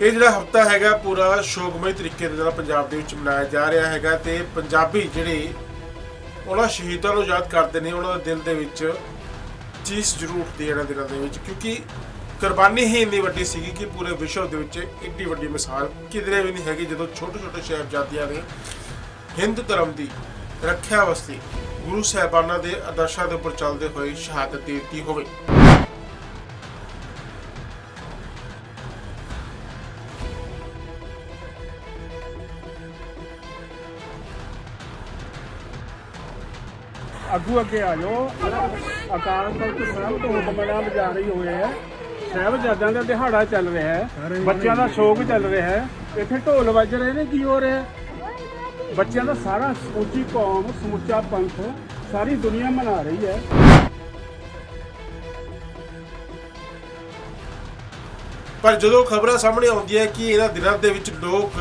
ਇਹ ਜਿਹੜਾ ਹਫਤਾ ਹੈਗਾ ਪੂਰਾ ਸ਼ੋਕਮਈ ਤਰੀਕੇ ਦੇ ਨਾਲ ਪੰਜਾਬ ਦੇ ਵਿੱਚ ਮਨਾਇਆ ਜਾ ਰਿਹਾ ਹੈਗਾ ਤੇ ਪੰਜਾਬੀ ਜਿਹੜੇ ਉਹਨਾਂ ਸ਼ਹੀਦਾਂ ਨੂੰ ਯਾਦ ਕਰਦੇ ਨੇ, ਉਹਨਾਂ ਦੇ ਦਿਲ ਦੇ ਵਿੱਚ ਚੀਜ਼ ਜ਼ਰੂਰ ਉੱਠਦੀ ਹੈ ਇਹਨਾਂ ਦਿਨਾਂ ਦੇ ਵਿੱਚ, ਕਿਉਂਕਿ ਕੁਰਬਾਨੀ ਹੀ ਇੰਨੀ ਵੱਡੀ ਸੀਗੀ ਕਿ ਪੂਰੇ ਵਿਸ਼ਵ ਦੇ ਵਿੱਚ ਇੱਡੀ ਵੱਡੀ ਮਿਸਾਲ ਕਿਧਰੇ ਵੀ ਨਹੀਂ ਹੈਗੀ, ਜਦੋਂ ਛੋਟੇ ਛੋਟੇ ਸਾਹਿਬਜ਼ਾਦਿਆਂ ਨੇ ਹਿੰਦੂ ਧਰਮ ਦੀ ਰੱਖਿਆ ਵਾਸਤੇ ਗੁਰੂ ਸਾਹਿਬਾਨਾਂ ਦੇ ਆਦਰਸ਼ਾਂ ਦੇ ਉੱਪਰ ਚੱਲਦੇ ਹੋਏ ਸ਼ਹਾਦਤ ਦਿੱਤੀ ਹੋਵੇ। ਅੱਗੂ ਅੱਗੇ ਆ ਜਾਓ। ਅਕਾਲ ਤਖਤ ਸਾਹਿਬ ਤੋਂ ਹੁਕਮਨਾਮਾ ਜਾਰੀ ਹੋਏ ਹੈ ਸਾਹਿਬਜ਼ਾਦਿਆਂ ਦਾ ਦਿਹਾੜਾ ਚੱਲ ਰਿਹਾ ਹੈ। ਬੱਚਿਆਂ ਦਾ ਸ਼ੋਕ ਚੱਲ ਰਿਹਾ ਹੈ। ਇੱਥੇ ਢੋਲ ਵੱਜ ਰਹੇ ਨੇ ਕੀ ਹੋ ਰਿਹਾ ਹੈ? ਬੱਚਿਆਂ ਦਾ ਸਾਰਾ ਸਮੁੱਚੀ ਕੌਮ ਸਮੁੱਚਾ ਪੰਥ ਸਾਰੀ ਦੁਨੀਆ ਮਨਾ ਰਹੀ ਹੈ। ਪਰ ਜਦੋਂ ਖਬਰਾਂ ਸਾਹਮਣੇ ਆਉਂਦੀਆਂ ਕਿ ਇਹਨਾਂ ਦਿਨਾਂ ਦੇ ਵਿੱਚ ਲੋਕ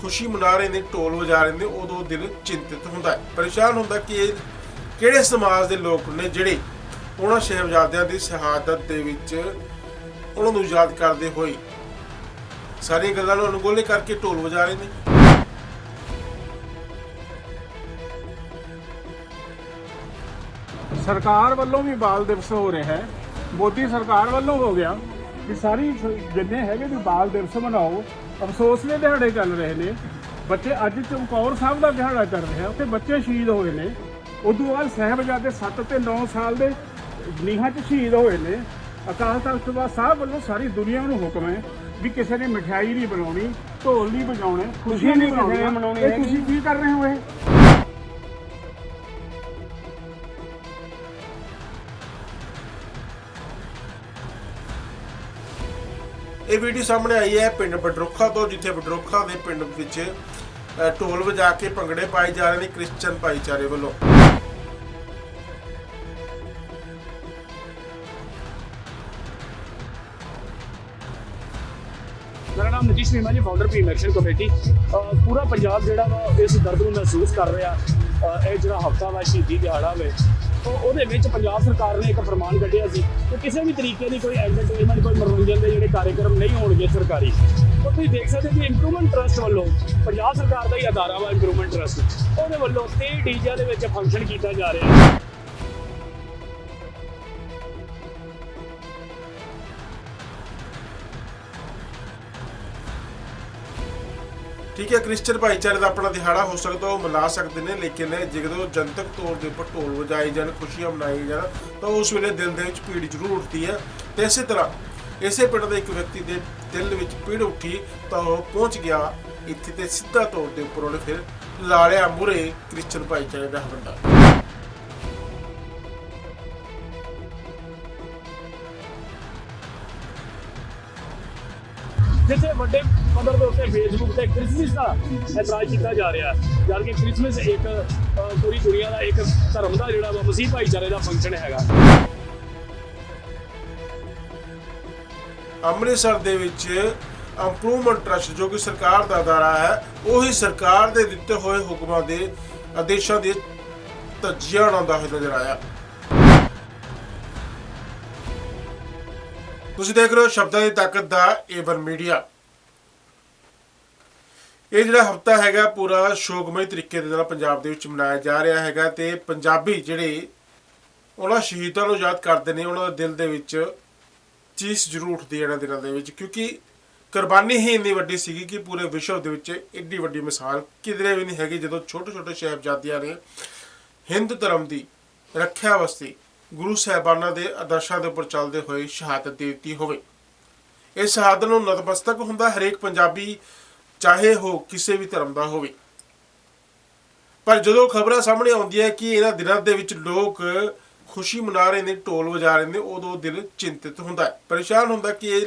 ਖੁਸ਼ੀ ਮਨਾ ਰਹੇ ਨੇ ਢੋਲ ਵਜਾ ਰਹੇ ਨੇ ਉਦੋਂ ਦਿਲ ਚਿੰਤਿਤ ਹੁੰਦਾ ਹੈ। ਪਰੇਸ਼ਾਨ ਹੁੰਦਾ ਕਿ ਇਹ ਕਿਹੜੇ ਸਮਾਜ ਦੇ ਲੋਕ ਨੇ ਜਿਹੜੇ ਉਹਨਾਂ ਸ਼ਹਿਬਜ਼ਾਦਿਆਂ ਦੀ ਸ਼ਹਾਦਤ ਦੇ ਵਿੱਚ ਉਹਨਾਂ ਨੂੰ ਯਾਦ ਕਰਦੇ ਹੋਏ ਸਾਰੀਆਂ ਗੱਲਾਂ ਨੂੰ ਅਣਗੌਲੇ ਕਰਕੇ ਢੋਲ ਵਜਾ ਰਹੇ ਨੇ? ਸਰਕਾਰ ਵੱਲੋਂ ਵੀ ਬਾਲ ਦਿਵਸ ਹੋ ਰਿਹਾ ਹੈ। ਮੋਦੀ ਸਰਕਾਰ ਵੱਲੋਂ ਹੋ ਗਿਆ ਕਿ ਸਾਰੀ ਜਿੰਨੇ ਹੈਗੇ ਵੀ ਬਾਲ ਦਿਵਸ ਮਨਾਓ। ਅਫਸੋਸ ਦੇ ਦਿਹਾੜੇ ਚੱਲ ਰਹੇ ਨੇ। ਬੱਚੇ ਅੱਜ ਚਮਕੌਰ ਸਾਹਿਬ ਦਾ ਦਿਹਾੜਾ ਚੱਲ ਰਿਹਾ, ਉੱਥੇ ਬੱਚੇ ਸ਼ਹੀਦ ਹੋਏ ਨੇ। ਉਦੋਂ ਬਾਅਦ ਸਾਹਿਬਜ਼ਾਦੇ 7 ਤੇ 9 ਸਾਲ ਦੇ ਨੀਹਾਂ 'ਚ ਸ਼ਹੀਦ ਹੋਏ ਨੇ। ਅਕਾਲ ਤਖਤ ਸਭਾ ਸਾਹਿਬ ਵੱਲੋਂ ਸਾਰੀ ਦੁਨੀਆ ਨੂੰ ਹੁਕਮ ਹੈ ਵੀ ਕਿਸੇ ਨੇ ਮਠਿਆਈ ਨਹੀਂ ਬਣਾਉਣੀ ਢੋਲ ਨਹੀਂ ਵਜਾਉਣੇ ਖੁਸ਼ੀਆਂ ਨਹੀਂ ਮਨਾਉਣੀਆਂ ਇਹ ਤੁਸੀਂ ਕੀ ਕਰ ਰਹੇ ਹੋ ਇਹ? ਇਹ ਵੀਡੀਓ ਸਾਹਮਣੇ ਆਈ ਹੈ ਪਿੰਡ ਬਡਰੁੱਖਾ ਤੋਂ ਜਿੱਥੇ ਬਡਰੁੱਖਾ ਦੇ ਪਿੰਡ ਵਿੱਚ ਢੋਲ ਵਜਾ ਕੇ ਭੰਗੜੇ ਪਾਏ ਜਾ ਰਹੇ ਨੇ ਕ੍ਰਿਸਚੀਅਨ ਭਾਈਚਾਰੇ ਵੱਲੋਂ। ਮੇਰਾ ਨਾਮ ਨਜੀਸ਼ ਮੀਮਾ ਜੀ ਫਾਊਂਡਰ ਪੀ ਐਕਸ਼ਨ ਕਮੇਟੀ ਪੂਰਾ ਪੰਜਾਬ ਜਿਹੜਾ ਵਾ, ਇਸ ਦਰਦ ਨੂੰ ਮਹਿਸੂਸ ਕਰ ਰਿਹਾ। ਇਹ ਜਿਹੜਾ ਹਫਤਾ ਵਾ, ਸ਼ਹੀਦੀ ਦਿਹਾੜਾ ਵੇ। ਉਹ ਉਹਦੇ ਵਿੱਚ ਪੰਜਾਬ ਸਰਕਾਰ ਨੇ ਇੱਕ ਫਰਮਾਨ ਕੱਢਿਆ ਸੀ ਕਿ ਕਿਸੇ ਵੀ ਤਰੀਕੇ ਦੀ ਕੋਈ ਐਂਟਰਟੇਨਮੈਂਟ ਕੋਈ ਮਨੋਰੰਜਨ ਦੇ ਜਿਹੜੇ ਕਾਰਜਕ੍ਰਮ ਨਹੀਂ ਹੋਣਗੇ ਸਰਕਾਰੀ। ਉਹ ਤੁਸੀਂ ਦੇਖ ਸਕਦੇ ਹੋ ਕਿ ਇੰਪਰੂਵਮੈਂਟ ਟਰਸਟ ਵੱਲੋਂ ਪੰਜਾਬ ਸਰਕਾਰ ਦਾ ਹੀ ਅਦਾਰਾ ਵਾ ਇੰਪਰੂਵਮੈਂਟ ਟਰਸਟ ਉਹਦੇ ਵੱਲੋਂ 23 ਡੀਜੇ ਦੇ ਵਿੱਚ ਫੰਕਸ਼ਨ ਕੀਤਾ ਜਾ ਰਿਹਾ। ਹੈ ਠੀਕ ਹੈ ਕ੍ਰਿਸਚਨ ਭਾਈਚਾਰੇ ਦਾ ਆਪਣਾ ਦਿਹਾੜਾ ਹੋ ਸਕਦਾ, ਉਹ ਮਨਾ ਸਕਦੇ ਨੇ, ਲੇਕਿਨ ਜਦੋਂ ਜਨਤਕ ਤੌਰ ਦੇ ਉੱਪਰ ਢੋਲ ਵਜਾਏ ਜਾਣ, ਖੁਸ਼ੀਆਂ ਮਨਾਈ ਜਾਣ, ਤਾਂ ਉਸ ਵੇਲੇ ਦਿਲ ਦੇ ਵਿੱਚ ਪੀੜ ਜ਼ਰੂਰ ਉੱਠਦੀ ਹੈ। ਤੇ ਇਸੇ ਤਰ੍ਹਾਂ, ਇਸੇ ਪਿੰਡ ਦੇ ਇੱਕ ਵਿਅਕਤੀ ਦੇ ਦਿਲ ਵਿੱਚ ਪੀੜ ਉੱਠੀ, ਤਾਂ ਉਹ ਪਹੁੰਚ ਗਿਆ ਇੱਥੇ ਤੇ ਸਿੱਧਾ ਤੌਰ ਦੇ ਉੱਪਰ ਉਹਨੇ ਫਿਰ ਲਾੜਿਆ ਮੂਰੇ ਕ੍ਰਿਸਚਨ ਭਾਈਚਾਰੇ ਦਾ ਹਵੰਡਾ। ਜਿੱਥੇ ਵੱਡੇ ਪੱਧਰ ਦੇ ਉੱਤੇ ਫੇਸਬੁੱਕ ਤੇ ਕ੍ਰਿਸਮਸ ਦਾ ਇਤਰਾਜ਼ ਕੀਤਾ ਜਾ ਰਿਹਾ ਹੈ। ਜਦ ਕਿ ਕ੍ਰਿਸਮਸ ਇੱਕ ਪੂਰੀ ਦੁਨੀਆ ਦਾ ਇੱਕ ਧਰਮ ਦਾ ਜਿਹੜਾ ਵਾ ਮਸੀਹ ਭਾਈਚਾਰੇ ਦਾ ਫੰਕਸ਼ਨ ਹੈਗਾ। ਅੰਮ੍ਰਿਤਸਰ ਦੇ ਵਿੱਚ ਇੰਪਰੂਵਮੈਂਟ ਟਰਸਟ ਜੋ ਕਿ ਸਰਕਾਰ ਦਾ ਅਦਾਰਾ ਹੈ, ਉਹੀ ਸਰਕਾਰ ਦੇ ਦਿੱਤੇ ਹੋਏ ਹੁਕਮਾਂ ਦੇ ਆਦੇਸ਼ਾਂ ਦੇ ਧੱਜੀਆਂ ਉਡਾਉਂਦਾ ਨਜ਼ਰ ਆਇਆ। ਤੁਸੀਂ ਦੇਖ ਰਹੇ ਹੋ ਸ਼ਬਦਾਂ ਦੀ ਤਾਕਤ ਦਾ ਏਵਨ ਮੀਡੀਆ। ਇਹ ਜਿਹੜਾ ਹਫਤਾ ਹੈਗਾ ਪੂਰਾ ਸ਼ੋਕਮਈ ਤਰੀਕੇ ਦੇ ਨਾਲ ਪੰਜਾਬ ਦੇ ਵਿੱਚ ਮਨਾਇਆ ਜਾ ਰਿਹਾ ਹੈਗਾ ਤੇ ਪੰਜਾਬੀ ਜਿਹੜੇ ਉਹਨਾਂ ਸ਼ਹੀਦਾਂ ਨੂੰ ਯਾਦ ਕਰਦੇ ਨੇ, ਉਹਨਾਂ ਦੇ ਦਿਲ ਦੇ ਵਿੱਚ ਚੀਸ ਜ਼ਰੂਰ ਉੱਠਦੀ ਹੈ ਇਹਨਾਂ ਦਿਨਾਂ ਦੇ ਵਿੱਚ, ਕਿਉਂਕਿ ਕੁਰਬਾਨੀ ਹੀ ਇੰਨੀ ਵੱਡੀ ਸੀਗੀ ਕਿ ਪੂਰੇ ਵਿਸ਼ਵ ਦੇ ਵਿੱਚ ਇੱਡੀ ਵੱਡੀ ਮਿਸਾਲ ਕਿਧਰੇ ਵੀ ਨਹੀਂ ਹੈਗੀ, ਜਦੋਂ ਛੋਟੇ ਛੋਟੇ ਸਾਹਿਬਜ਼ਾਦਿਆਂ ਨੇ ਹਿੰਦੂ ਧਰਮ ਦੀ ਰੱਖਿਆ ਵਾਸਤੇ ਗੁਰੂ ਸਾਹਿਬਾਨਾਂ ਦੇ ਆਦਰਸ਼ਾਂ ਦੇ ਉੱਪਰ ਚੱਲਦੇ ਹੋਏ ਸ਼ਹਾਦਤ ਦੇ ਦਿੱਤੀ ਹੋਵੇ। ਇਸ ਸ਼ਹਾਦਤ ਨੂੰ ਨਤਮਸਤਕ ਹੁੰਦਾ ਹਰੇਕ ਪੰਜਾਬੀ ਚਾਹੇ ਉਹ ਕਿਸੇ ਵੀ ਧਰਮ ਦਾ ਹੋਵੇ। ਪਰ ਜਦੋਂ ਖਬਰਾਂ ਸਾਹਮਣੇ ਆਉਂਦੀਆਂ ਕਿ ਇਹਨਾਂ ਦਿਨਾਂ ਦੇ ਵਿੱਚ ਲੋਕ ਖੁਸ਼ੀ ਮਨਾ ਰਹੇ ਨੇ, ਢੋਲ ਵਜਾ ਰਹੇ ਨੇ, ਉਦੋਂ ਦਿਲ ਚਿੰਤਿਤ ਹੁੰਦਾ ਹੈ। ਪਰੇਸ਼ਾਨ ਹੁੰਦਾ ਕਿ ਇਹ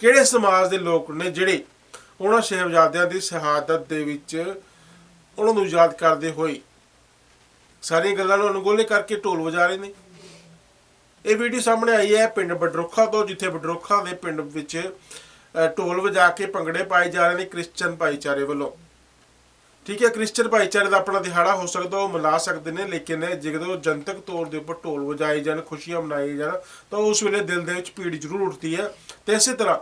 ਕਿਹੜੇ ਸਮਾਜ ਦੇ ਲੋਕ ਨੇ ਜਿਹੜੇ ਉਹਨਾਂ ਸ਼ਹਿਬਜ਼ਾਦਿਆਂ ਦੀ ਸ਼ਹਾਦਤ ਦੇ ਵਿੱਚ ਉਹਨਾਂ ਨੂੰ ਯਾਦ ਕਰਦੇ ਹੋਏ ਸਾਰੀਆਂ ਗੱਲਾਂ ਨੂੰ ਅਨਗੋਲੇ ਕਰਕੇ ਢੋਲ ਵਜਾ ਰਹੇ ਨੇ ਇਹ ਵੀਡੀਓ ਸਾਹਮਣੇ ਆਈ ਹੈ ਪਿੰਡ ਬਡਰੁੱਖਾ ਤੋਂ, ਜਿੱਥੇ ਬਡਰੁੱਖਾ ਦੇ ਪਿੰਡ ਵਿੱਚ ਢੋਲ ਵਜਾ ਕੇ ਭੰਗੜੇ ਪਾਏ ਜਾ ਰਹੇ ਨੇ ਕ੍ਰਿਸਚੀਅਨ ਭਾਈਚਾਰੇ ਵੱਲੋਂ। ਠੀਕ ਹੈ ਕ੍ਰਿਸਚੀਅਨ ਭਾਈਚਾਰੇ ਦਾ ਆਪਣਾ ਦਿਹਾੜਾ ਹੋ ਸਕਦਾ, ਉਹ ਮਨਾ ਸਕਦੇ ਨੇ, ਲੇਕਿਨ ਜਦੋਂ ਜਨਤਕ ਤੌਰ ਦੇ ਉੱਪਰ ਢੋਲ ਵਜਾਏ ਜਾਣ, ਖੁਸ਼ੀਆਂ ਮਨਾਈ ਜਾਣ, ਤਾਂ ਉਸ ਵੇਲੇ ਦਿਲ ਦੇ ਵਿੱਚ ਪੀੜ ਜ਼ਰੂਰ ਉੱਠਦੀ ਹੈ। ਤੇ ਇਸੇ ਤਰ੍ਹਾਂ,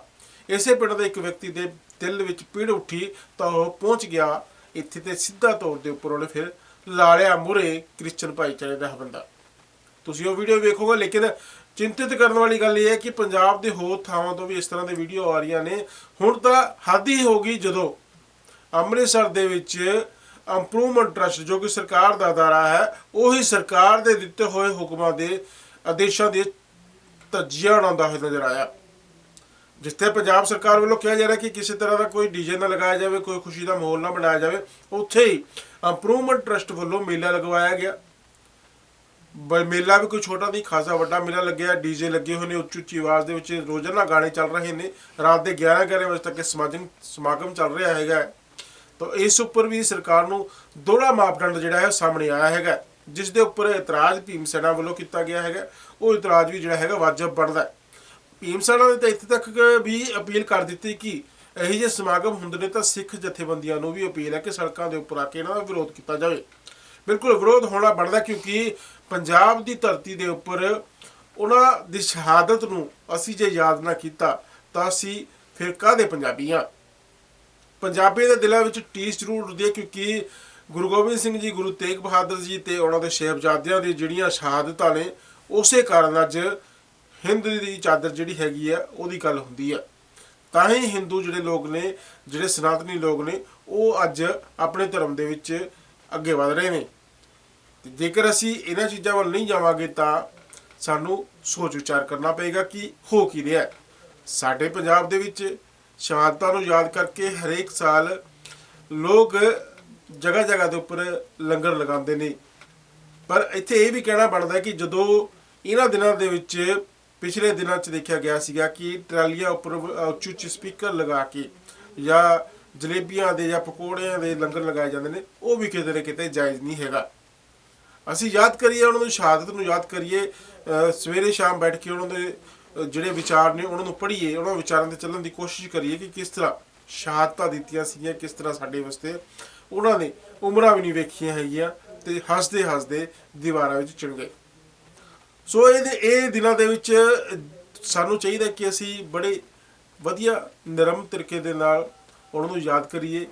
ਇਸੇ ਪਿੰਡ ਦੇ ਇੱਕ ਵਿਅਕਤੀ ਦੇ ਦਿਲ ਵਿੱਚ ਪੀੜ ਉੱਠੀ, ਤਾਂ ਉਹ ਪਹੁੰਚ ਗਿਆ ਇੱਥੇ ਤੇ ਸਿੱਧਾ ਤੌਰ ਦੇ ਉੱਪਰ ਉਹਨੇ ਫਿਰ ਲਾਲਿਆ ਮੁਰੇ ਕ੍ਰਿਸਚਨ ਭਾਈਚਾਰੇ ਦਾ ਬੰਦਾ ਤੁਸੀਂ ਉਹ ਵੀਡੀਓ ਵੇਖੋਗੇ, ਲੇਕਿਨ ਚਿੰਤਿਤ ਕਰਨ ਵਾਲੀ ਗੱਲ ਇਹ ਹੈ ਕਿ ਪੰਜਾਬ ਦੇ ਹੋਰ ਥਾਵਾਂ ਤੋਂ ਵੀ ਇਸ ਤਰ੍ਹਾਂ ਦੇ ਵੀਡੀਓ ਆ ਰਹੀਆਂ ਨੇ। ਹੁਣ ਤਾਂ ਹੱਦ ਹੀ ਹੋ ਗਈ ਜਦੋਂ ਅੰਮ੍ਰਿਤਸਰ ਦੇ ਵਿੱਚ ਇੰਪਰੂਵਮੈਂਟ ਟਰਸਟ ਜੋ ਕਿ ਸਰਕਾਰ ਦਾ ਅਦਾਰਾ ਹੈ, ਉਹੀ ਸਰਕਾਰ ਦੇ ਦਿੱਤੇ ਹੋਏ ਹੁਕਮਾਂ ਦੇ ਆਦੇਸ਼ਾਂ ਦੇ ਧੱਜੀਆਂ ਉਡਾਉਂਦਾ ਹੋਇਆ ਨਜ਼ਰ ਆਇਆ। ਜਿੱਥੇ ਪੰਜਾਬ ਸਰਕਾਰ ਵੱਲੋਂ ਕਿਹਾ ਜਾ ਰਿਹਾ ਕਿ ਕਿਸੇ ਤਰ੍ਹਾਂ ਦਾ ਕੋਈ ਡੀਜੇ ਨਾ ਲਗਾਇਆ ਜਾਵੇ, ਕੋਈ ਖੁਸ਼ੀ ਦਾ ਮਾਹੌਲ ਨਾ ਬਣਾਇਆ ਜਾਵੇ, ਉੱਥੇ ਹੀ ਇੰਪਰੂਵਮੈਂਟ ਟਰਸਟ ਵੱਲੋਂ ਮੇਲਾ ਲਗਵਾਇਆ ਗਿਆ। ਮੇਲਾ ਵੀ ਕੋਈ ਛੋਟਾ ਨਹੀਂ, ਖਾਸਾ ਵੱਡਾ ਮੇਲਾ ਲੱਗਿਆ, ਡੀਜੇ ਲੱਗੇ ਹੋਏ ਨੇ ਉੱਚੀ ਉੱਚੀ ਆਵਾਜ਼ ਦੇ ਵਿੱਚ ਰੋਜ਼ਾਨਾ ਗਾਣੇ ਚੱਲ ਰਹੇ ਨੇ। ਰਾਤ ਦੇ 11 11 ਵਜੇ ਤੱਕ ਇਹ ਸਮਾਗਮ ਸਮਾਗਮ ਚੱਲ ਰਿਹਾ ਹੈਗਾ। ਤਾਂ ਇਸ ਉੱਪਰ ਵੀ ਸਰਕਾਰ ਨੂੰ ਦੋਹਰਾ ਮਾਪਦੰਡ ਜਿਹੜਾ ਹੈ ਸਾਹਮਣੇ ਆਇਆ ਹੈਗਾ। ਜਿਸ ਦੇ ਉੱਪਰ ਇਤਰਾਜ਼ ਭੀਮ ਸੈਨਾ ਵੱਲੋਂ ਕੀਤਾ ਗਿਆ ਹੈਗਾ। ਉਹ ਇਤਰਾਜ਼ ਵੀ ਜਿਹੜਾ ਹੈਗਾ ਵਾਜਬ ਬਣਦਾ ਭੀਮ ਸੈਨਾ ਨੇ ਤਾਂ ਇੱਥੇ ਤੱਕ ਵੀ ਅਪੀਲ ਕਰ ਦਿੱਤੀ ਕਿ ਇਹੋ ਜਿਹੇ ਸਮਾਗਮ ਹੁੰਦੇ ਨੇ ਤਾਂ ਸਿੱਖ ਜਥੇਬੰਦੀਆਂ ਨੂੰ ਵੀ ਅਪੀਲ ਹੈ ਕਿ ਸੜਕਾਂ ਦੇ ਉੱਪਰ ਆ ਕੇ ਇਹਨਾਂ ਦਾ ਵਿਰੋਧ ਕੀਤਾ ਜਾਵੇ। ਬਿਲਕੁਲ ਵਿਰੋਧ ਹੋਣਾ ਬਣਦਾ ਕਿਉਂਕਿ ਪੰਜਾਬ ਦੀ ਧਰਤੀ ਦੇ ਉੱਪਰ ਉਹਨਾਂ ਦੀ ਸ਼ਹਾਦਤ ਨੂੰ ਅਸੀਂ ਜੇ ਯਾਦ ਨਾ ਕੀਤਾ, ਤਾਂ ਅਸੀਂ ਫਿਰ ਕਾਹਦੇ ਪੰਜਾਬੀ ਹਾਂ? ਪੰਜਾਬੀ ਦੇ ਦਿਲਾਂ ਵਿੱਚ ਟੀਸ ਜ਼ਰੂਰ ਉੱਠਦੀ ਹੈ ਕਿਉਂਕਿ ਗੁਰੂ ਗੋਬਿੰਦ ਸਿੰਘ ਜੀ, ਗੁਰੂ ਤੇਗ ਬਹਾਦਰ ਜੀ ਤੇ ਉਹਨਾਂ ਦੇ ਸ਼ਹਿਬਜ਼ਾਦਿਆਂ ਦੀ ਜਿਹੜੀਆਂ ਸ਼ਹਾਦਤਾਂ ਨੇ, ਉਸੇ ਕਾਰਨ ਅੱਜ ਹਿੰਦ ਦੀ ਚਾਦਰ ਜਿਹੜੀ ਹੈਗੀ ਆ ਉਹਦੀ ਗੱਲ ਹੁੰਦੀ ਆ ਤਾਂ ਹੀ ਹਿੰਦੂ ਜਿਹੜੇ ਲੋਕ ਨੇ, ਜਿਹੜੇ ਸਨਾਤਨੀ ਲੋਕ ਨੇ, ਉਹ ਅੱਜ ਆਪਣੇ ਧਰਮ ਦੇ ਵਿੱਚ ਅੱਗੇ ਵਧ ਰਹੇ ਨੇ। ਤੇ ਜੇਕਰ ਅਸੀਂ ਇਹਨਾਂ ਚੀਜ਼ਾਂ ਵੱਲ ਨਹੀਂ ਜਾਵਾਂਗੇ ਤਾਂ ਸਾਨੂੰ ਸੋਚ ਵਿਚਾਰ ਕਰਨਾ ਪਏਗਾ ਕਿ ਹੋ ਕੀ ਰਿਹਾ ਹੈ। ਸਾਡੇ ਪੰਜਾਬ ਦੇ ਵਿੱਚ ਸ਼ਹਾਦਤਾਂ ਨੂੰ ਯਾਦ ਕਰਕੇ ਹਰੇਕ ਸਾਲ ਲੋਕ ਜਗ੍ਹਾ ਜਗ੍ਹਾ ਦੇ ਉੱਪਰ ਲੰਗਰ ਲਗਾਉਂਦੇ ਨੇ ਪਰ ਇੱਥੇ ਇਹ ਵੀ ਕਹਿਣਾ ਬਣਦਾ ਕਿ ਜਦੋਂ ਇਹਨਾਂ ਦਿਨਾਂ ਦੇ ਵਿੱਚ ਪਿਛਲੇ ਦਿਨਾਂ 'ਚ ਦੇਖਿਆ ਗਿਆ ਸੀਗਾ ਕਿ ਟਰਾਲੀਆਂ ਉੱਪਰ ਉੱਚੀ ਉੱਚੀ ਸਪੀਕਰ ਲਗਾ ਕੇ ਜਾਂ ਜਲੇਬੀਆਂ ਦੇ ਜਾਂ ਪਕੌੜਿਆਂ ਦੇ ਲੰਗਰ ਲਗਾਏ ਜਾਂਦੇ ਨੇ, ਉਹ ਵੀ ਕਿਤੇ ਨਾ ਕਿਤੇ ਜਾਇਜ਼ ਨਹੀਂ ਹੈਗਾ ਅਸੀਂ ਯਾਦ ਕਰੀਏ ਉਹਨਾਂ ਦੀ ਸ਼ਹਾਦਤ ਨੂੰ ਯਾਦ ਕਰੀਏ ਸਵੇਰੇ ਸ਼ਾਮ ਬੈਠ ਕੇ ਉਹਨਾਂ ਦੇ ਜਿਹੜੇ ਵਿਚਾਰ ਨੇ ਉਹਨਾਂ ਨੂੰ ਪੜ੍ਹੀਏ, ਉਹਨਾਂ ਵਿਚਾਰਾਂ ਤੇ ਚੱਲਣ ਦੀ ਕੋਸ਼ਿਸ਼ ਕਰੀਏ ਕਿ ਕਿਸ ਤਰ੍ਹਾਂ ਸ਼ਹਾਦਤਾਂ ਦਿੱਤੀਆਂ ਸੀਗੀਆਂ, ਕਿਸ ਤਰ੍ਹਾਂ ਸਾਡੇ ਵਾਸਤੇ ਉਹਨਾਂ ਨੇ ਉਮਰਾਂ ਵੀ ਨਹੀਂ ਵੇਖੀਆਂ ਹੈਗੀਆਂ ਤੇ ਹੱਸਦੇ ਹੱਸਦੇ ਦੀਵਾਰਾਂ ਵਿੱਚ ਚਿਣ ਗਏ। ਸੋ ਇਹਦੇ, ਇਹ ਦਿਨਾਂ ਦੇ ਵਿੱਚ ਸਾਨੂੰ ਚਾਹੀਦਾ ਕਿ ਅਸੀਂ ਬੜੇ ਵਧੀਆ, ਨਰਮ ਤਰੀਕੇ ਦੇ ਨਾਲ ਉਹਨਾਂ ਨੂੰ ਯਾਦ ਕਰੀਏ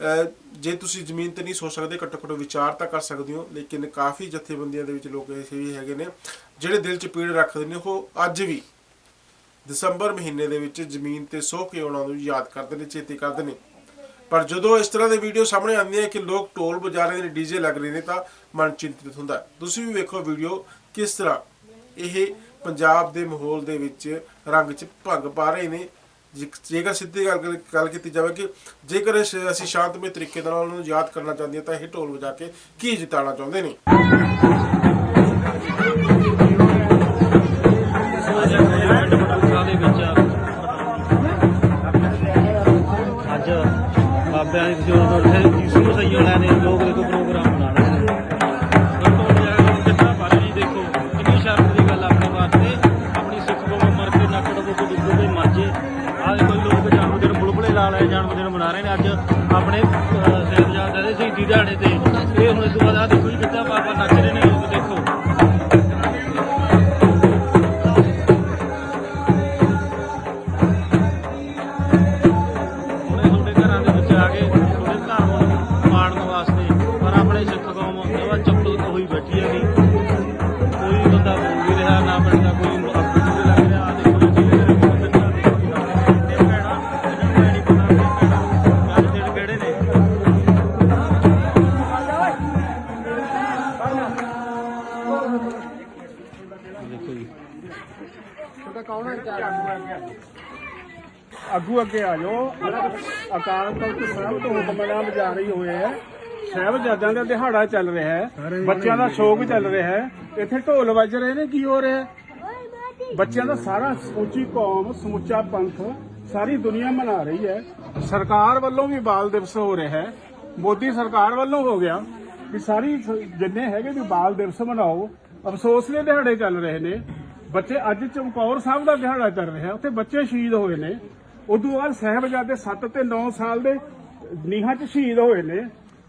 ਜੇ ਤੁਸੀਂ ਜ਼ਮੀਨ ਤੇ ਨਹੀਂ ਸੋਚ ਸਕਦੇ, ਘੱਟੋ ਘੱਟ ਵਿਚਾਰ ਤਾਂ ਕਰ ਸਕਦੇ ਹੋ, ਲੇਕਿਨ ਕਾਫੀ ਜਥੇਬੰਦੀਆਂ ਦੇ ਵਿੱਚ ਲੋਕ ਐਸੇ ਵੀ ਹੈਗੇ ਨੇ, ਜਿਹੜੇ ਦਿਲ 'ਚ ਪੀੜ ਰੱਖਦੇ ਨੇ, ਉਹ ਅੱਜ ਵੀ ਦਸੰਬਰ ਮਹੀਨੇ ਦੇ ਵਿੱਚ ਜ਼ਮੀਨ ਤੇ ਸੋ ਕੇ ਉਹਨਾਂ ਨੂੰ ਯਾਦ ਕਰਦੇ ਨੇ, ਚੇਤੇ ਕਰਦੇ ਨੇ। ਪਰ ਜਦੋਂ ਇਸ ਤਰ੍ਹਾਂ ਦੇ ਵੀਡੀਓ ਸਾਹਮਣੇ ਆਉਂਦੀਆਂ ਹੈ ਕਿ ਲੋਕ ਢੋਲ ਵਜਾ ਰਹੇ ਨੇ, ਡੀਜੇ ਲੱਗ ਰਹੇ ਨੇ, ਤਾਂ ਮਨ ਚਿੰਤਿਤ ਹੁੰਦਾ ਤੁਸੀਂ ਵੀ ਵੇਖੋ ਵੀਡੀਓ ਕਿਸ ਤਰ੍ਹਾਂ ਇਹ ਪੰਜਾਬ ਦੇ ਮਾਹੌਲ ਦੇ ਵਿੱਚ ਰੰਗ 'ਚ ਭੰਗ ਪਾ ਰਹੇ ਨੇ ਜੇਕਰ ਸਿੱਧੀ ਗੱਲ ਗੱਲ ਕੀਤੀ ਜਾਵੇ ਕਿ ਜੇਕਰ ਅਸੀਂ ਸ਼ਾਂਤਮਈ ਤਰੀਕੇ ਨਾਲ ਉਹਨਾਂ ਨੂੰ ਯਾਦ ਕਰਨਾ ਚਾਹੁੰਦੇ ਹਾਂ, ਤਾਂ ਇਹ ਢੋਲ ਵਜਾ ਕੇ ਕੀ ਜਿਤਾਉਣਾ ਚਾਹੁੰਦੇ ਨੇ? ਅੱਜ ਬਾਬਿਆਂ ਦੀ ਖਜੂਰ ਆਪਣੇ ਸਾਹਿਬਜ਼ਾਦੇ ਦੇ ਸ਼ਹੀਦੀ ਦਿਹਾੜੇ ਤੇ। ਇਹ ਹੁਣ ਇਸ ਤੋਂ ਬਾਅਦ ਆਹ ਦੇਖੋ ਜੀ ਕਿੱਦਾਂ ਬਾਬਾ ਨੱਚ ਰਹੇ ਨੇ ਲੋਕ ਦੇਖੋ। ਅੱਗੂ ਅੱਗੇ ਆ ਜਾਓ। ਅਕਾਲ ਤਖਤ ਸਾਹਿਬ ਤੋਂ ਹੁਕਮਨਾਮ ਜਾਰੀ ਹੋਏ ਹੈ। ਸਾਹਿਬਜ਼ਾਦਿਆਂ ਦਾ ਦਿਹਾੜਾ ਚੱਲ ਰਿਹਾ ਹੈ। ਬੱਚਿਆਂ ਦਾ ਸ਼ੋਕ ਚੱਲ ਰਿਹਾ ਹੈ। ਇੱਥੇ ਢੋਲ ਵੱਜ ਰਹੇ ਨੇ ਕੀ ਹੋ ਰਿਹਾ ਹੈ? ਬੱਚਿਆਂ ਦਾ ਸਾਰਾ ਸਮੁੱਚੀ ਕੌਮ ਸਮੁੱਚਾ ਪੰਥ ਸਾਰੀ ਦੁਨੀਆ ਮਨਾ ਰਹੀ ਹੈ। ਸਰਕਾਰ ਵੱਲੋਂ ਵੀ ਬਾਲ ਦਿਵਸ ਹੋ ਰਿਹਾ ਹੈ। ਮੋਦੀ ਸਰਕਾਰ ਵੱਲੋਂ ਹੋ ਗਿਆ ਕਿ ਸਾਰੀ ਜਿੰਨੇ ਹੈਗੇ ਵੀ ਬਾਲ ਦਿਵਸ ਮਨਾਓ। ਅਫਸੋਸ ਦੇ ਦਿਹਾੜੇ ਚੱਲ ਰਹੇ ਨੇ। ਬੱਚੇ ਅੱਜ ਚਮਕੌਰ ਸਾਹਿਬ ਦਾ ਦਿਹਾੜਾ ਚੱਲ ਰਿਹਾ। ਉੱਥੇ ਬੱਚੇ ਸ਼ਹੀਦ ਹੋਏ ਨੇ। ਉਦੋਂ ਬਾਅਦ ਸਾਹਿਬਜ਼ਾਦੇ 7 ਤੇ 9 ਸਾਲ ਦੇ ਨੀਹਾਂ 'ਚ ਸ਼ਹੀਦ ਹੋਏ ਨੇ।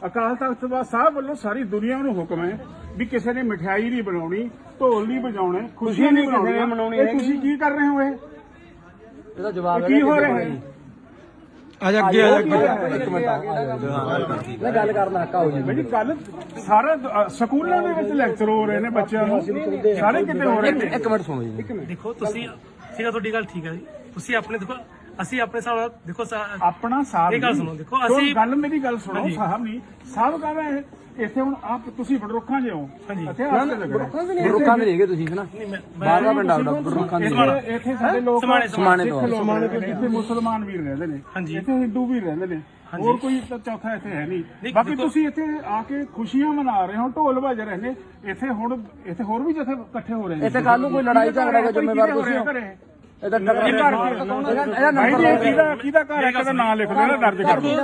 ਅਕਾਲ ਤਖਤ ਸਾਹਿਬ ਵੱਲੋਂ ਸਾਰੀ ਦੁਨੀਆ ਨੂੰ ਹੁਕਮ ਹੈ ਵੀ ਕਿਸੇ ਨੇ ਮਠਿਆਈ ਨਹੀਂ ਬਣਾਉਣੀ ਢੋਲ ਨਹੀਂ ਵਜਾਉਣੇ ਖੁਸ਼ੀ ਨਹੀਂ ਮਨਾਉਣੀ ਇਹ ਤੁਸੀਂ ਕੀ ਕਰ ਰਹੇ ਹੋ ਇਹ? ਇਹਦਾ ਜਵਾਬ ਕੀ ਹੋ ਰਿਹਾ ਹੈ? ਅੱਜ ਅੱਗੇ ਆ ਇੱਕ ਮਿੰਟ ਮੈਂ ਗੱਲ ਕਰਨਾ ਹੱਕਾ ਹੋ ਜੀ ਬਈ ਕੱਲ ਸਾਰੇ ਸਕੂਲਾਂ ਦੇ ਵਿੱਚ ਲੈਕਚਰ ਹੋ ਰਹੇ ਨੇ ਬੱਚਿਆਂ ਨੂੰ। ਸਾਰੇ ਕਿਤੇ ਹੋ ਰਹੇ ਨੇ। ਇੱਕ ਮਿੰਟ ਸੁਣੋ ਜੀ। ਦੇਖੋ ਤੁਸੀਂ ਠੀਕ ਹੈ ਤੁਹਾਡੀ ਗੱਲ ਠੀਕ ਹੈ ਜੀ। ਤੁਸੀਂ ਆਪਣੇ ਦੇਖੋ ਅਸੀਂ ਆਪਣੇ ਹਿਸਾਬ ਨਾਲ ਦੇਖੋ ਸਾ- ਆਪਣਾ ਸਾਥ ਇਹ ਗੱਲ। ਸੁਣੋ, ਦੇਖੋ ਅਸੀਂ- ਗੱਲ ਮੇਰੀ ਗੱਲ ਸੁਣੋ ਹਾਂਜੀ। ਸਾਹਿਬ ਨਹੀਂ ਸਾਹਿਬ ਕਹ ਰਹੇ ਇੱਥੇ ਹੁਣ ਆਪ ਤੁਸੀਂ ਬੜਰੁੱਖਾਂ ਜੇ ਹੋ। ਹਾਂਜੀ। ਇੱਥੇ ਆਸਤੇ ਲੱਗ ਰਹੇ ਰੁੱਖਾਂ ਦੇ ਨਹੀਂਗੇ ਤੁਸੀਂ ਹਨਾ ਬਾਹਰ ਦਾ ਪਿੰਡ ਆਉਂਦਾ ਰੁੱਖਾਂ ਦੇ ਇੱਥੇ ਇੱਥੇ ਸਾਡੇ ਲੋਕ ਸਮਾਣੇ- ਸਮਾਣੇ। ਤੋਂ ਲੋਕ ਰਹਿੰਦੇ ਨੇ, ਇੱਥੇ ਮੁਸਲਮਾਨ ਵੀ ਰਹਿੰਦੇ ਨੇ। ਹਾਂਜੀ। ਇੱਥੇ ਹਿੰਦੂ ਵੀ ਰਹਿੰਦੇ ਨੇ। ਹੋਰ ਕੋਈ ਤਾਂ ਚੌਥਾ ਇੱਥੇ ਹੈ ਨਹੀਂ। ਨਹੀਂ, ਬਾਕੀ ਦੇਖੋ- ਤੁਸੀਂ ਇੱਥੇ ਆ ਕੇ ਖੁਸ਼ੀਆਂ ਮਨਾ ਰਹੇ ਹੋ ਢੋਲ ਵੱਜ ਰਹੇ ਨੇ। ਇੱਥੇ ਹੁਣ ਇੱਥੇ ਹੋਰ ਵੀ ਜਿੱਥੇ ਇਕੱਠੇ ਹੋ ਰਹੇ ਨੇ। ਇੱਥੇ ਕੱਲ ਨੂੰ ਕੋਈ ਲੜਾਈ ਝਗੜਾ ਦਾ ਜ਼ਿੰਮੇਵਾਰ ਤੁਸੀਂ ਹੋ? ਇਹਦਾ ਟੱਕਰ ਇਹਦਾ ਭਾਈ ਨੰਬਰ ਜੀ ਕਿਹਦਾ ਕਿਹਦਾ ਘਰ ਹੈ? ਕਿਹਦਾ ਨਾਂ ਲਿਖ ਦੇਣਾ ਦਰਜ ਕਰ ਦਿਓ।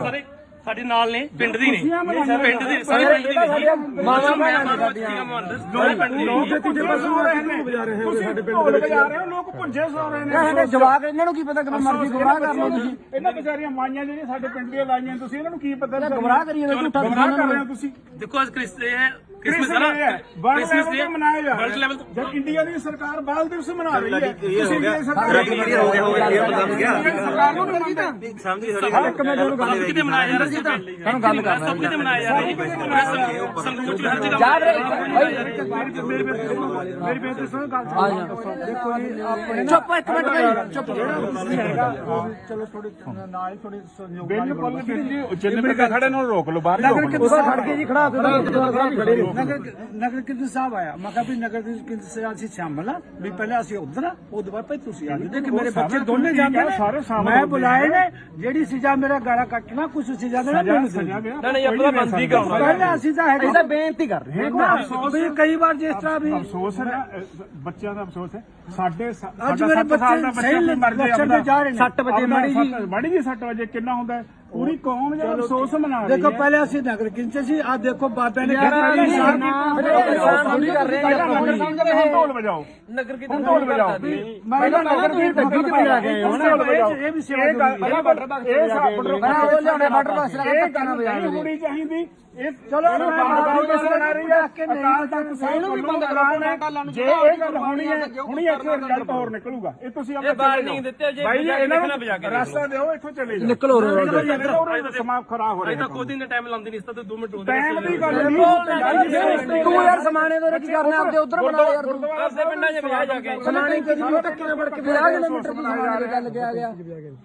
ਸਾਰੇ ਸਾਡੇ ਨਾਲ ਨੇ ਪਿੰਡ ਦੀ ਨੇ। ਖੁਸ਼ੀਆਂ ਮਨਾਉਂਦੇ ਪਿੰਡ ਦੀ ਸਾਰੇ ਪਿੰਡ ਦੀ ਨੇ। ਮਾਵਾ ਸਾਰੇ ਪਿੰਡ ਦੀ ਲੋਕ ਇੱਥੇ ਜਿਵੇਂ ਸੋ ਰਹੇ ਨੇ। ਤੁਸੀਂ ਢੋਲ ਵਜਾ ਰਹੇ ਹੋ ਲੋਕ ਪੁੰਜੇ ਸੋ ਰਹੇ ਨੇ। ਸਾਡੇ ਜਵਾਕ ਇਹਨਾਂ ਨੂੰ ਕੀ ਪਤਾ ਕਿ ਮਰਜ਼ੀ ਗੁੰਮਰਾਹ ਕਰ ਲਓ ਤੁਸੀਂ। ਇਹਨਾਂ ਵਿਚਾਰੀਆਂ ਮਾਈਆਂ ਜਿਹੜੀਆਂ ਸਾਡੇ ਪਿੰਡ ਦੀਆਂ ਲਾਈਆਂ ਤੁਸੀਂ ਇਹਨਾਂ ਨੂੰ ਕੀ ਪਤਾ? ਗੁੰਮਰਾਹ ਕਰੀ ਜਾਂਦੇ ਝੂਠਾ ਗੁੰਮਰਾਹ ਕਰ ਰਹੇ ਹੋ ਤੁਸੀਂ। ਦੇਖੋ ਅੱਜ ਕ੍ਰਿਸ ਇਹ ਹੈ ਕ੍ਰਿਸਮਸ ਕ੍ਰਿਸਮਸ ਹੈ ਵਰਲਡ ਕ੍ਰਿਸਮਸ ਲੈਵਲ ਡੇ ਤੇ ਮਨਾਇਆ ਜਾ ਵਰਲਡ ਲੈਵਲ ਜਦ ਇੰਡੀਆ ਦੀ ਸਰਕਾਰ ਬਾਲ ਦਿਵਸ ਮਨਾ ਰਹੀ ਹੈ। ਤੁਸੀਂ ਇੰਡੀਆ ਦੀ ਸਰਕਾਰ ਹੋ ਗਿਆ ਹੋ ਗਿਆ ਬਦਲ ਗਿਆ। ਸਰਕਾਰ ਨੂੰ ਨਹੀਂ ਮੰਨਦੇ। ਇੱਕ ਮਿੰਟ ਨੂੰ ਗੱਲ ਸਭ ਕਿਤੇ ਮਨਾਇਆ ਜਾ ਰਿਹਾ ਸੀ। ਸਾਨੂੰ ਗੱਲ ਕਰਨਾ ਸਭ ਕਿਤੇ ਮਨਾਇਆ ਜਾ ਰਿਹਾ ਹੈ। ਸੰਗਰੂਰ ਚ ਹਰ ਜਗ੍ਹਾ ਯਾਦ ਮੇਰੀ ਬੇਨਤੀ ਸੁਣੋ ਗੱਲ ਆ ਜਾ ਦੇਖੋ ਜੀ ਆਪਣੇ ਚੁੱਪ ਇੱਕ ਮਿੰਟ ਭਾਈ। ਚੁੱਪ ਚਲੋ ਥੋੜੀ ਨਾ ਹੀ ਥੋੜੀ ਸੰਯੋਗ ਬਿਲਕੁਲ ਜੀ ਜਿੰਨੇ ਵੀ ਖੜੇ ਨੂੰ ਰੋਕ ਲਓ ਬਾਹਰ ਰੋਕ ਲਓ। ਖੜ ਕੇ ਜੀ ਖੜਾ ਕੇ ਖੜੇ ਨੇ ਨਗਰ ਨਗਰ ਕੀਰਤਨ ਸਾਹਿਬ ਆਇਆ। ਮੈਂ ਕਿਹਾ ਵੀ ਨਗਰ ਕੀਰਤਨ ਸੇ ਅਸੀਂ ਸ਼ਾਮਲ ਆ। ਵੀ ਪਹਿਲਾਂ ਅਸੀਂ ਉਧਰ ਆ ਉਹ ਦੁਬਾਰਾ ਭਾਈ ਤੁਸੀਂ ਆ ਜਾਓ। ਕਿ ਮੇਰੇ ਬੱਚੇ ਦੋਨੇ ਜਾਂਦੇ ਨੇ। ਸਾਰੇ ਸ਼ਾਮਲ ਮੈਂ ਬੁਲਾਏ ਨੇ। ਨੇ ਜਿਹੜੀ ਸਜ਼ਾ ਮੇਰਾ ਗਾਲਾ ਕੱਟਣਾ ਕੁਝ ਸਜ਼ਾ ਦੇਣਾ ਮੈਨੂੰ ਸਜ਼ਾ ਗਿਆ ਨਹੀਂ ਆਪਣਾ ਬੰਦੀ ਕਰਾਉਣਾ ਪਹਿਲਾਂ ਅਸੀਂ ਤਾਂ ਹੈਗੇ ਇਹਦਾ ਬੇਨਤੀ ਕਰ ਰਹੇ ਹਾਂ। ਵੀ ਕਈ ਵਾਰ ਜਿਸ ਤਰ੍ਹਾਂ ਵੀ ਅਫਸੋਸ ਨਾ, ਬੱਚਿਆਂ ਦਾ ਅਫਸੋਸ ਹੈ। ਸਾਡੇ ਅੱਜ ਸਾਡਾ ਮੇਰੇ ਬੱਚੇ ਸਹੀ ਵੀ ਮਰ ਨੇ। ਸੱਟ ਵਜੇ ਮਾੜੀ ਜੀ ਮਾੜੀ ਜੀ 6 ਵਜੇ ਕਿੰਨਾ ਹੁੰਦਾ ਹੈ? ਪੂਰੀ ਕੌਮ ਜਿਹੜਾ ਅਫਸੋਸ ਮਨਾ ਰਹੀ ਦੇਖੋ ਪਹਿਲੇ ਅਸੀਂ ਨਗਰ ਕੀਰਤਨ ਸੀ ਆ ਦੇਖੋ ਬਾਬਿਆਂ ਨੇ ਦੇ ਢੋਲ ਵਜਾਓ ਨਗਰ ਕੀ ਢੋਲ ਵਜਾਓ ਪਹਿਲਾਂ ਨਗਰ ਕੀਰਤਨ ਗੱਡੀ ਚ ਵਜਾ ਕੇ ਹੁਣ ਢੋਲ ਵਜਾਓ ਇਹ ਵੀ ਸੇਵਾ ਪਹਿਲਾਂ ਵਾਟਰ ਬਾਕਸ ਇਹ ਵਜਾ ਲਿਆਉਣੇ ਵਾਟਰ ਬਾਕਸ ਲਗਾ ਕੇ ਨਾ ਨਹੀਂ ਦੇ। ਹੋਣੀ ਚਾਹੀਦੀ ਇਹ ਚਲੋ ਇਹਨੂੰ ਮੈਂ ਬੰਦ ਕਰੋ ਬਾਬਾ ਬਣਾ ਰਹੀ ਹੈ ਕਿ ਨਹੀਂ ਅਕਾਲ ਤਖਤ ਸਾਹਿਬ ਇਹਨੂੰ ਵੀ ਬੰਦ। ਕਰਾਉਣਾ, ਜੇ ਇਹ ਗੱਲ ਹੋਣੀ ਹੈ ਹੁਣੀ ਇੱਥੇ ਰਿਜ਼ਲਟ ਹੋਰ ਨਿਕਲੂਗਾ ਇਹ ਤੁਸੀਂ ਆਪਣੇ ਦਿੱਤੇ ਜੇ ਜੀ ਵਜਾ ਇਹਨਾਂ ਵਜਾ ਨੂੰ ਰਸਤਾ ਦਿਓ ਇੱਥੋਂ ਚਲੇ ਜਾਓ ਨਿਕਲੋ ਰੋ ਰੋ ਸਮਾਂ ਖਰਾਬ ਹੋ ਅਜੇ ਰਿਹਾ ਤਾਂ ਕੋਈ ਦਿਨ ਟਾਈਮ ਲਾਉਂਦੇ ਨਹੀਂ ਇਸ ਤਾਂ 2 ਮਿੰਟ ਰੋਦੇ ਟਾਈਮ ਦੀ ਗੱਲ ਨਹੀਂ ਤੂੰ ਯਾਰ ਸਮਾਣੇ ਤੋਂ ਕੀ ਕਰਨਾ ਆਪਦੇ ਉਧਰ ਬਣਾ ਯਾਰ। ਤੂੰ ਆਪਣੇ ਪਿੰਡਾਂ 'ਚ ਵਿਆਹ ਜਾ ਕੇ। ਸਮਾਣੇ ਕਿ ਜੀ ਟੱਕੇ ਨਾਲ ਫੜ ਕੇ 50 ਕਿਲੋਮੀਟਰ ਦੀ ਸਮਾਣੇ ਦੀ ਗੱਲ ਗਿਆ। ਗਿਆ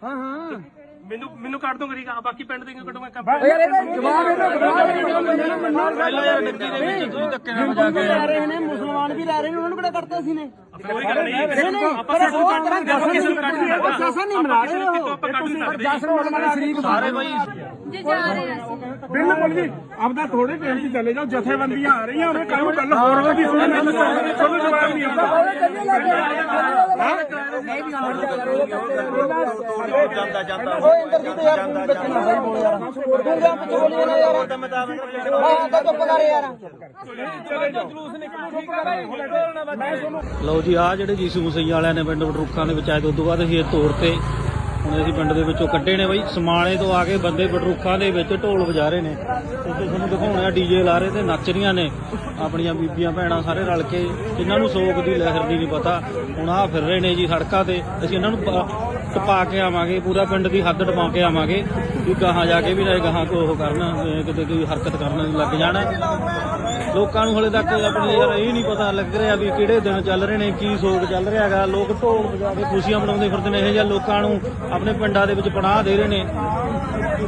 ਹਾਂ ਹਾਂ। ਮੈਨੂੰ ਮੈਨੂੰ ਕੱਢ ਦੋ ਕਰੀ ਬਾਕੀ ਪਿੰਡ ਦੇ ਕਿਉਂ ਕੱਢੋ ਮੈਂ ਕੰਮ ਯਾਰ ਇਹਦਾ ਜਵਾਬ ਇਹਦਾ ਜਵਾਬ ਪਹਿਲਾਂ ਯਾਰ ਗੱਡੀ ਦੇ ਵਿੱਚ ਤੁਸੀਂ ਧੱਕੇ ਨਾਲ ਵਜਾ ਕੇ ਲੈ ਰਹੇ ਨੇ ਮੁਸਲਮਾਨ ਵੀ ਲੈ ਰਹੇ ਨੇ ਉਹਨਾਂ ਨੂੰ ਕਿਹੜਾ ਕੱਢਦੇ ਸੀ ਨੇ ਕੋਈ ਗੱਲ ਨਹੀਂ ਆਪਾਂ ਨੂੰ ਕਿਸੇ ਨੂੰ ਨਹੀਂ ਨਹੀਂ ਰਹੇ ਹੋ ਆਪਾਂ ਨਹੀਂ ਸਕਦੇ ਵਾਲੇ ਸ਼ਰੀਕ ਸਾਰੇ ਬਈ ਜੇ ਜਾ ਰਹੇ ਅਸੀਂ ਬਿਲਕੁਲ ਜੀ ਆਪਦਾ ਥੋੜੇ ਟਾਈਮ 'ਚ ਚਲੇ ਜਾਓ ਜਥੇਬੰਦੀਆਂ ਆ ਰਹੀਆਂ ਉਹਨੇ ਕੱਲ ਨੂੰ ਗੱਲ ਹੋਰ ਵਧੀ ਸੁਣੋ ਮੈਨੂੰ ਤੁਹਾਨੂੰ ਜਵਾਬ ਨਹੀਂ ਆਉਂਦਾ ਉਹ ਇੰਦਰ ਜੀ ਤੇ ਯਾਰ ਤੂੰ ਵਿੱਚ ਨਾ ਸਹੀ ਬੋਲ ਯਾਰ ਤੂੰ ਜਾਂ ਪਿੱਛੇ ਬੋਲੀ ਨਾ ਯਾਰ ਹਾਂ ਤਾਂ ਚੁੱਪ ਕਰ ਯਾਰ ਲਓ ਜੀ ਆ ਜਿਹੜੇ ਜੀਸੂ ਮਸੀਹ ਵਾਲਿਆਂ ਨੇ ਪਿੰਡ ਬਟਰੁੱਖਾਂ ਦੇ ਵਿੱਚ ਆਏ ਤੇ ਤੋਂ ਬਾਅਦ ਅਸੀਂ ਇਹ ਤੋੜ ਤੇ ਹੁਣ ਅਸੀਂ ਪਿੰਡ ਦੇ ਵਿੱਚੋਂ ਕੱਢੇ ਨੇ ਬਈ। ਸਮਾਣੇ ਤੋਂ ਆ ਕੇ ਬੰਦੇ ਬਟਰੁੱਖਾਂ ਦੇ ਵਿੱਚ ਢੋਲ ਵਜਾ ਰਹੇ ਨੇ। ਤੇ ਤੁਹਾਨੂੰ ਦਿਖਾਉਣੇ ਆ ਡੀਜੇ ਲਾ ਰਹੇ ਤੇ ਨੱਚ ਰਹੀਆਂ ਨੇ। ਆਪਣੀਆਂ ਬੀਬੀਆਂ ਭੈਣਾਂ ਸਾਰੇ ਰਲ ਕੇ ਇਹਨਾਂ ਨੂੰ ਸੋਗ ਦੀ ਲਹਿਰ ਦੀ ਨਹੀਂ ਪਤਾ, ਹੁਣ ਆ ਫਿਰ ਰਹੇ ਨੇ ਜੀ ਸੜਕਾਂ ਤੇ। ਅਸੀਂ ਇਹਨਾਂ ਨੂੰ ਟਪਾ ਕੇ ਆਵਾਂਗੇ, ਪੂਰਾ ਪਿੰਡ ਦੀ ਹੱਦ ਟਪਾ ਕੇ ਆਵਾਂਗੇ। ਵੀ ਗਾਹਾਂ ਜਾ ਕੇ ਵੀ ਨਾ ਗਾਹਾਂ ਕੋ ਉਹ ਕਰਨ ਕਿਤੇ ਕੋਈ ਹਰਕਤ ਕਰਨ ਲੱਗ ਜਾਣਾ। ਲੋਕਾਂ ਨੂੰ ਹਲੇ ਤੱਕ ਆਪਣੇ ਯਾਰ ਇਹ ਨਹੀਂ ਪਤਾ ਲੱਗ ਰਿਹਾ ਵੀ ਕਿਹੜੇ ਦਿਨ ਚੱਲ ਰਹੇ ਨੇ, ਕੀ ਸੋਗ ਚੱਲ ਰਿਹਾ ਹੈਗਾ। ਲੋਕ ਢੋਲ ਵਜਾ ਕੇ ਖੁਸ਼ੀਆਂ ਮਨਾਉਂਦੇ ਫਿਰਦੇ ਨੇ, ਇਹ ਜਿਹਾ ਲੋਕਾਂ ਨੂੰ ਆਪਣੇ ਪਿੰਡਾਂ ਦੇ ਵਿੱਚ ਪਨਾਹ ਦੇ ਰਹੇ ਨੇ।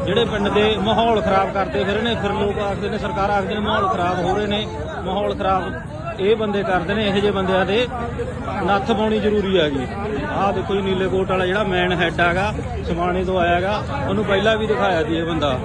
ਜਿਹੜੇ ਪਿੰਡ ਦੇ ਮਾਹੌਲ ਖਰਾਬ ਕਰਦੇ ਫਿਰ ਨੇ, ਫਿਰ ਲੋਕ ਆਖਦੇ ਨੇ, ਸਰਕਾਰ ਆਖਦੇ ਨੇ ਮਾਹੌਲ ਖਰਾਬ ਹੋ ਰਹੇ ਨੇ, ਮਾਹੌਲ ਖਰਾਬ ਇਹ ਬੰਦੇ ਕਰਦੇ ਨੇ, ਇਹੋ ਜਿਹੇ ਬੰਦਿਆਂ ਦੇ ਨੱਥ ਪਾਉਣੀ ਜ਼ਰੂਰੀ ਹੈਗੀ ਆਹ ਦੇਖੋ ਜੀ, ਨੀਲੇ ਕੋਟ ਵਾਲਾ ਜਿਹੜਾ ਮੈਨ ਹੈਡ ਹੈਗਾ, ਸਮਾਣੇ ਤੋਂ ਆਇਆ ਹੈਗਾ, ਉਹਨੂੰ ਪਹਿਲਾਂ ਵੀ ਦਿਖਾਇਆ ਸੀ ਇਹ ਬੰਦਾ।